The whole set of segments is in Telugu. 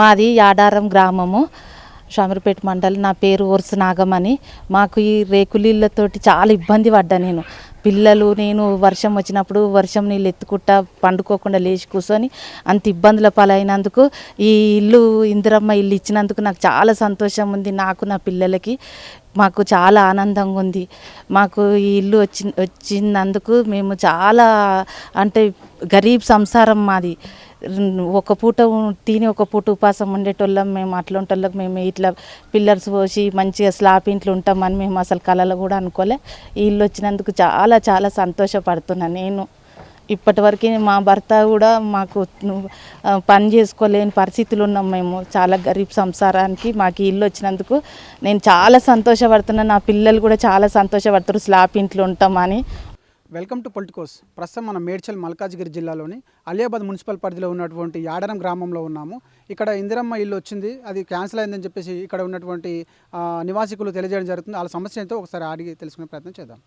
మాది యాడారం గ్రామము. షామీర్పేట మండలం నా పేరు ఓర్సు నాగమని మాకు ఈ రేకులీళ్ళతోటి చాలా ఇబ్బంది పడ్డా నేను. పిల్లలు నేను వర్షం వచ్చినప్పుడు వర్షం నీళ్ళు ఎత్తుకుంటా పండుకోకుండా లేచి కూర్చొని అంత ఇబ్బందుల పాలైనందుకు ఈ ఇల్లు ఇందిరమ్మ ఇల్లు ఇచ్చినందుకు నాకు చాలా సంతోషం ఉంది. నాకు నా పిల్లలకి మాకు చాలా ఆనందంగా ఉంది. మాకు ఈ ఇల్లు వచ్చి వచ్చినందుకు మేము చాలా అంటే గరీబ్ సంసారం మాది. ఒక పూట తిని ఒక పూట ఉపాసం ఉండేటోళ్ళం. మేము అట్లాంటోళ్ళకి మేము ఇట్లా పిల్లర్స్ పోసి మంచిగా స్లాబ్ ఇంట్లో ఉంటామని మేము అసలు కళలు కూడా అనుకోలే. ఇల్లు వచ్చినందుకు చాలా చాలా సంతోషపడుతున్నాను నేను. ఇప్పటివరకు మా భర్త కూడా మాకు పని చేసుకోలేని పరిస్థితులు ఉన్నాం మేము. చాలా గరీబ్ సంసారానికి మాకు ఇల్లు వచ్చినందుకు నేను చాలా సంతోషపడుతున్నాను నా పిల్లలు కూడా చాలా సంతోషపడుతారు స్లాబ్ ఇంట్లో ఉంటామని. Welcome to Politicos. ప్రస్తుతం మనం మేడ్చల్ మల్కాజ్గిరి జిల్లాలోని అలియాబాద్ మున్సిపల్ పరిధిలో ఉన్నటువంటి యాడరం గ్రామంలో ఉన్నాము. ఇక్కడ ఇందిరమ్మ ఇల్లు వచ్చింది. అది క్యాన్సిల్ అయిందని చెప్పేసి ఇక్కడ ఉన్నటువంటి నివాసికులు తెలియజేయడం జరుగుతుంది. వాళ్ళ సమస్య ఏంటో ఒకసారి అడిగి తెలుసుకునే ప్రయత్నం చేద్దాం.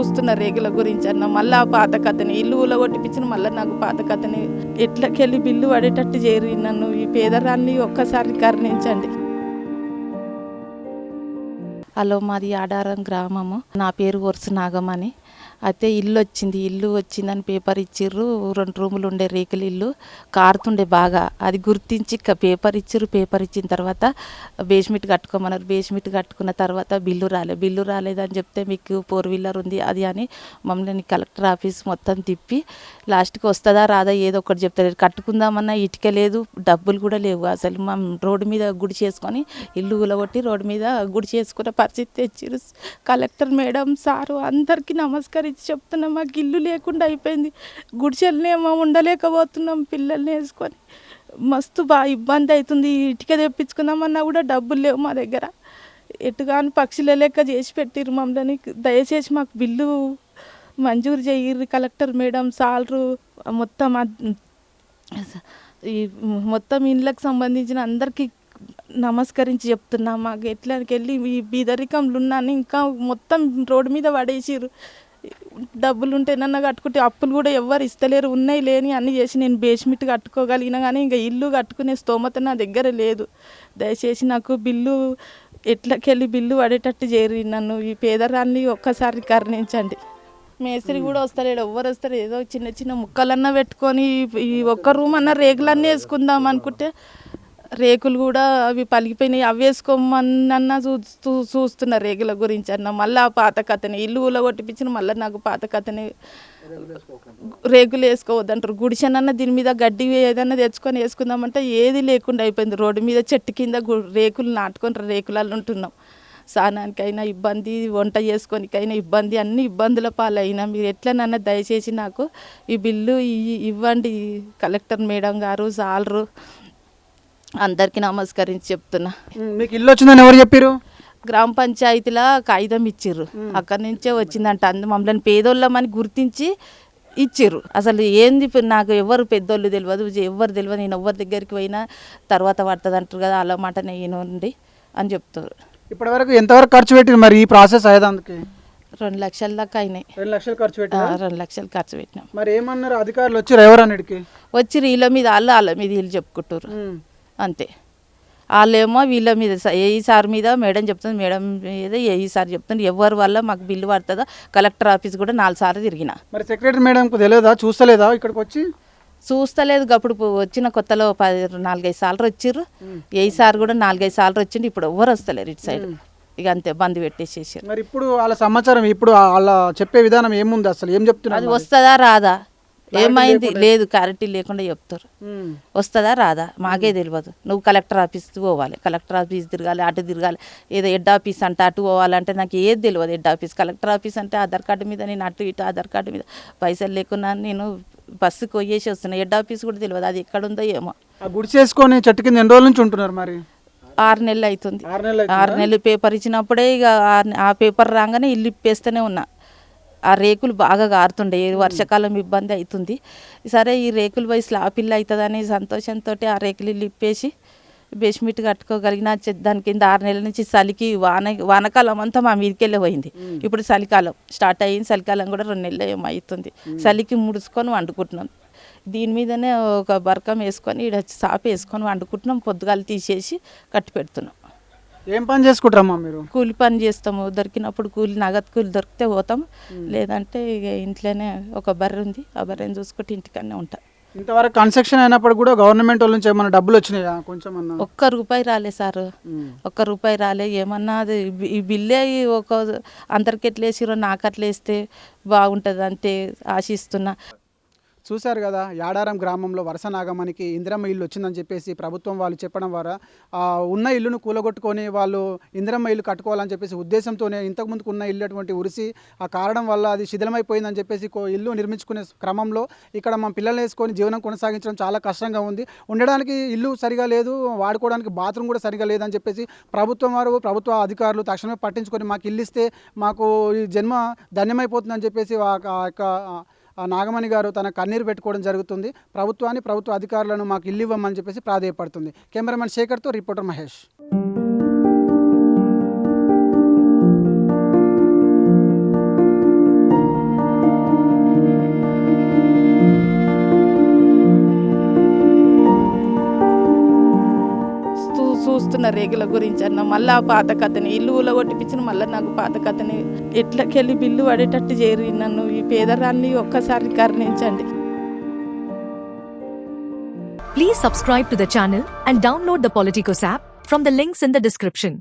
చూస్తున్న రేగుల గురించి అన్న మళ్ళీ ఆ పాత కథని ఇల్లు ఊల కొట్టిపించిన మళ్ళీ నాకు పాత కథని ఎట్లకెళ్ళి బిల్లు పడేటట్టు చేరి నన్ను ఈ పేదరాన్ని ఒక్కసారి కరుణించండి. హలో మాది ఆడారం గ్రామము. నా పేరు వరుస నాగమని అయితే ఇల్లు వచ్చింది ఇల్లు వచ్చిందని పేపర్ ఇచ్చిర్రు రెండు రూములు ఉండే రేకుల ఇల్లు కారుతుండే బాగా. అది గుర్తించి పేపర్ ఇచ్చిర్రు పేపర్ ఇచ్చిన తర్వాత బేస్మెంట్ కట్టుకోమన్నారు. బేస్మెంట్ కట్టుకున్న తర్వాత బిల్లు రాలే. బిల్లు రాలేదని చెప్తే మీకు ఫోర్ వీలర్ ఉంది అది అని మమ్మల్ని కలెక్టర్ ఆఫీస్ మొత్తం తిప్పి లాస్ట్కి వస్తుందా రాదా ఏదో ఒకటి చెప్తారు కట్టుకుందామన్నా ఇటుక లేదు డబ్బులు కూడా లేవు. అసలు మా రోడ్డు మీద గుడి చేసుకొని ఇల్లు ఉలగొట్టి రోడ్డు మీద గుడి చేసుకున్న పరిస్థితి తెచ్చిరు కలెక్టర్ మేడం సారు అందరికీ నమస్కరించి చెప్తున్నాం మాకు ఇల్లు లేకుండా అయిపోయింది. గుడిసెలనేమో ఉండలేకపోతున్నాం పిల్లల్ని వేసుకొని. మస్తు బాగా ఇబ్బంది అవుతుంది ఇటుక తెప్పించుకుందామన్నా కూడా డబ్బులు లేవు మా దగ్గర. ఎటుగాని పక్షుల లెక్క చేసి పెట్టిర్రు మమ్మల్ని. దయచేసి మాకు బిల్లు మంజూరు చేయరు కలెక్టర్ మేడం సాలరు మొత్తం ఈ మొత్తం ఇండ్లకు సంబంధించిన అందరికీ నమస్కరించి చెప్తున్నా. మాకు ఎట్లకి వెళ్ళి ఈ బీదరికంలు ఉన్నాను ఇంకా మొత్తం రోడ్డు మీద పడేసిరు డబ్బులు ఉంటేనన్నా కట్టుకుంటే అప్పులు కూడా ఎవ్వరు ఇస్తలేరు ఉన్నాయి లేని అన్నీ చేసి నేను బేస్మెంట్ కట్టుకోగలిగినా కానీ ఇంకా ఇల్లు కట్టుకునే స్తోమత నా దగ్గర లేదు. దయచేసి నాకు బిల్లు ఎట్లకెళ్ళి బిల్లు పడేటట్టు చేరి నన్ను. ఈ పేదరాన్ని ఒక్కసారి కరుణించండి. మేస్త్రి కూడా వస్తలేడు ఎవ్వరు వస్తారు ఏదో చిన్న చిన్న ముక్కలన్నా పెట్టుకొని ఈ- ఒక్క రూమ్ అన్న రేకులన్నీ వేసుకుందాం అనుకుంటే రేకులు కూడా అవి పలిగిపోయినాయి. అవి వేసుకోమన్న చూస్తూ చూస్తున్న రేకుల గురించి అన్న. మళ్ళీ ఆ పాత కథని ఇల్లు ఊల కొట్టిపించిన మళ్ళీ నాకు పాత కథని రేకులు వేసుకోవద్దంటారు. గుడిసెనన్న దీని మీద గడ్డి ఏదైనా తెచ్చుకొని వేసుకుందామంటే ఏది లేకుండా అయిపోయింది. రోడ్డు మీద చెట్టు కింద రేకులు నాటుకొని రేకులలో ఉంటున్నాం. స్నానానికైనా ఇబ్బంది వంట చేసుకోనికైనా ఇబ్బంది అన్ని ఇబ్బందుల పాలైనా. మీరు ఎట్లనన్నా దయచేసి నాకు ఈ బిల్లు ఇ- ఇవ్వండి. కలెక్టర్ మేడం గారు సాలరు అందరికీ నమస్కరించి చెప్తున్నా. మీకు ఇల్లు వచ్చిందని ఎవరు చెప్పారు గ్రామ పంచాయతీలో కాగితం ఇచ్చిర్రు. అక్కడి నుంచే వచ్చిందంట. అందు మమ్మల్ని పేదోళ్ళమని గుర్తించి ఇచ్చిర్రు. అసలు ఏంది నాకు ఎవరు పెద్దోళ్ళు తెలియదు ఎవరు తెలియదు నేను ఎవరి దగ్గరికి పోయినా తర్వాత పడుతుంది అంటారు కదా అలా మాట నేను అని చెప్తారు ఇప్పటివరకు ఎంతవరకు ఖర్చు పెట్టింది మరి ఈ ప్రాసెస్ అయ్యేదానికి? రెండు లక్షల దాకా అయినాయి. రెండు లక్షలు ఖర్చు పెట్టారు రెండు లక్షలు ఖర్చు పెట్టినాం. మరి ఏమన్నారు? అధికారులు వచ్చారు ఎవరు అన్నిటికి? వచ్చి వీళ్ళ మీద వాళ్ళు వాళ్ళ మీద వీళ్ళు చెప్పుకుంటారు అంతే. వాళ్ళేమో వీళ్ళ మీద సార్ మీద మేడం చెప్తుంది మేడం మీద ఏ సార్ చెప్తుంది ఎవరి వల్ల మాకు బిల్లు పడుతుందో కలెక్టర్ ఆఫీస్ కూడా నాలుగు సార్లు తిరిగిన. మరి సెక్రటరీ మేడంకు తెలియదా? చూస్తలేదా ఇక్కడికి వచ్చి చూస్తలేదు అప్పుడు వచ్చిన కొత్తలో పది నాలుగైదు సార్లు వచ్చిర్రు. ఏ సార్ కూడా నాలుగైదు సార్లు వచ్చిండు ఇప్పుడు ఎవ్వరు వస్తలేరు ఇటు సైడ్. ఇక అంతే బంద్ పెట్టేసేసారు. మరి ఇప్పుడు వాళ్ళ సమాచారం ఇప్పుడు వాళ్ళ చెప్పే విధానం ఏముంది అసలు? ఏం చెప్తున్నారు అది వస్తుందా రాదా? ఏమైంది? లేదు క్లారిటీ లేకుండా చెప్తారు. వస్తుందా రాదా? మాకే తెలియదు నువ్వు కలెక్టర్ ఆఫీస్ పోవాలి. కలెక్టర్ ఆఫీస్ తిరగాలి అటు తిరగాలి. ఏదో హెడ్ ఆఫీస్ అంటే అటు పోవాలంటే నాకు ఏది తెలియదు హెడ్ ఆఫీస్ కలెక్టర్ ఆఫీస్ అంటే ఆధార్ కార్డు మీద నేను అటు ఇటు ఆధార్ కార్డు మీద పైసలు లేకున్నా నేను బస్సుకు పోయేసి వస్తున్నా. హెడ్ ఆఫీస్ కూడా తెలియదు అది ఎక్కడ ఉందో ఏమో. ఆ గుడి చేసుకొని చెట్టు కింద ఎన్ని రోజుల నుంచి ఉంటున్నారు మరి? ఆరు నెలలు అవుతుంది? ఆరు నెలలు పేపర్ ఇచ్చినప్పుడే ఇక ఆ- ఆ పేపర్ రాగానే ఇల్లు ఇప్పేస్తూనే ఉన్నా. ఆ రేకులు బాగా కారుతుండే వర్షాకాలం ఇబ్బంది అవుతుంది సరే ఈ రేకులు పోయి స్లాబ్ ఇల్లు అవుతుందని సంతోషంతో ఆ రేకులు ఇల్లు ఇప్పేసి బేస్మెంట్ కట్టుకోగలిగిన దాని కింద ఆరు నెలల నుంచి చలికి వాన వానకాలం అంతా మా మీదకెళ్ళే పోయింది. ఇప్పుడు చలికాలం స్టార్ట్ అయ్యింది. చలికాలం కూడా రెండు నెలలు ఏమో అవుతుంది. చలికి ముడుచుకొని వండుకుంటున్నాం. దీని మీదనే ఒక బరకం వేసుకొని ఈడ సాప వేసుకొని వండుకుంటున్నాం. పొద్దుగాలు తీసేసి కట్టి పెడుతున్నాం ఏం పని చేసుకుంటారమ్మా మీరు? కూలి పని చేస్తాము. దొరికినప్పుడు కూలి నగదు కూలి దొరికితే పోతాం. లేదంటే ఇక ఇంట్లోనే ఒక బర్రె ఉంది. ఆ బర్రెని చూసుకుంటే ఇంటికనే ఉంటాం. ఇంతవరకు కన్స్ట్రక్షన్ అయినప్పుడు కూడా గవర్నమెంట్ వాళ్ళ నుంచి ఏమైనా డబ్బులు వచ్చినాయా? కొంచెం అన్న ఒక్క రూపాయి రాలే సార్. ఒక్క రూపాయి రాలే. ఏమన్నా అది ఈ బిల్లే ఒక అందరికి ఎట్లా వేసిరో నాకు అట్లా వేస్తే బాగుంటుంది అంతే ఆశిస్తున్నా. చూశారు కదా యాడారం గ్రామంలో వరుస నాగమ్మనికి ఇందిరమ్మ ఇల్లు వచ్చిందని చెప్పేసి ప్రభుత్వం వాళ్ళు చెప్పడం ద్వారా ఉన్న ఇల్లును కూలగొట్టుకొని వాళ్ళు ఇందిరమ్మ ఇల్లు కట్టుకోవాలని చెప్పేసి ఉద్దేశంతోనే ఇంతకుముందుకు ఉన్న ఇల్లు అటువంటి ఉరిసి ఆ కారణం వల్ల అది శిథిలమైపోయిందని చెప్పేసి ఇల్లు నిర్మించుకునే క్రమంలో ఇక్కడ మా పిల్లల్ని వేసుకొని జీవనం కొనసాగించడం చాలా కష్టంగా ఉంది. ఉండడానికి ఇల్లు సరిగా లేదు వాడుకోవడానికి బాత్రూమ్ కూడా సరిగా లేదని చెప్పేసి ప్రభుత్వం వారు ప్రభుత్వ అధికారులు తక్షణమే పట్టించుకొని మాకు ఇల్లు ఇస్తే మాకు ఈ జన్మ ధన్యమైపోతుందని చెప్పేసి ఆ యొక్క నాగమణి గారు తన కన్నీరు పెట్టుకోవడం జరుగుతుంది. ప్రభుత్వాన్ని ప్రభుత్వ అధికారులను మాకు ఇల్లు ఇవ్వమని చెప్పేసి ప్రాధేయపడుతుంది. కెమెరామెన్ శేఖర్తో రిపోర్టర్ మహేష్. రేగుల గురించి అన్న మళ్ళీ ఆ పాత కథని ఇల్లువులో కొట్టిపించిన మళ్ళీ నాకు పాత కథని. ఎట్లకెళ్ళి బిల్లు పడేటట్టు చేరి నన్ను ఈ పేదరాన్ని ఒక్కసారి కరుణించండి. Please subscribe to the and download the Politicos app from the links in the description